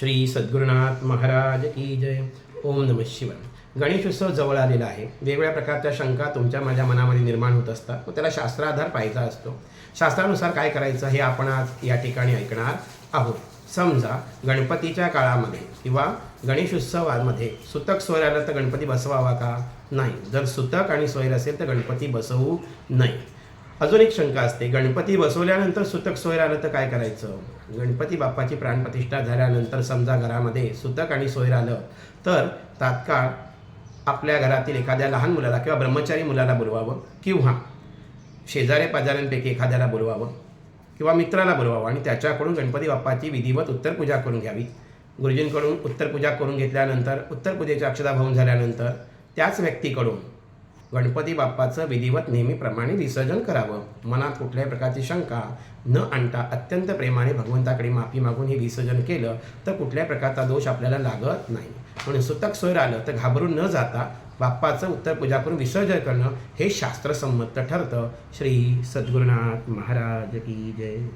श्री सद्गुरुनाथ महाराज की जय. ओम नमः शिवाय. गणेशोत्सव जवळ आलेला आहे. वेगवेगळ्या प्रकारच्या शंका तुमच्या माझ्या मनामध्ये निर्माण होत असतात. व त्याला शास्त्राधार पाहिजे असतो. शास्त्रानुसार काय करायचं हे आपण आज या ठिकाणी ऐकणार आहोत. समजा गणपतीच्या काळामध्ये किंवा गणेशोत्सवामध्ये सुतक सोयर आलं तर गणपती बसवावा का? नाही. जर सुतक आणि सोयर असेल तर गणपती बसवू नाही अजून एक शंका असते गणपती बसवल्यानंतर सुतक सोयरानं तर काय करायचं? गणपती बाप्पाची प्राणप्रतिष्ठा झाल्यानंतर समजा घरामध्ये सुतक आणि सोयर आलं तर तात्काळ आपल्या घरातील एखाद्या लहान मुलाला किंवा ब्रह्मचारी मुलाला बोलवावं किंवा शेजाऱ्या पाजाऱ्यांपैकी एखाद्याला बोलवावं किंवा मित्राला बोलवावं आणि त्याच्याकडून गणपती बाप्पाची विधिवत उत्तरपूजा करून घ्यावी. गुरुजींकडून उत्तरपूजा करून घेतल्यानंतर उत्तरपूजेची अक्षता भाऊन झाल्यानंतर त्याच व्यक्तीकडून गणपती बाप्पाचं विधिवत नेहमीप्रमाणे विसर्जन करावं. मनात कुठल्याही प्रकारची शंका न आणता अत्यंत प्रेमाने भगवंताकडे माफी मागून हे विसर्जन केलं तर कुठल्याही प्रकारचा दोष आपल्याला लागत नाही. म्हणून सुतक सोयर आलं तर घाबरून न जाता बाप्पाचं उत्तरपूजा करून विसर्जन करणं हे शास्त्रसंमत ठरतं. श्री सद्गुरुनाथ महाराज की जय.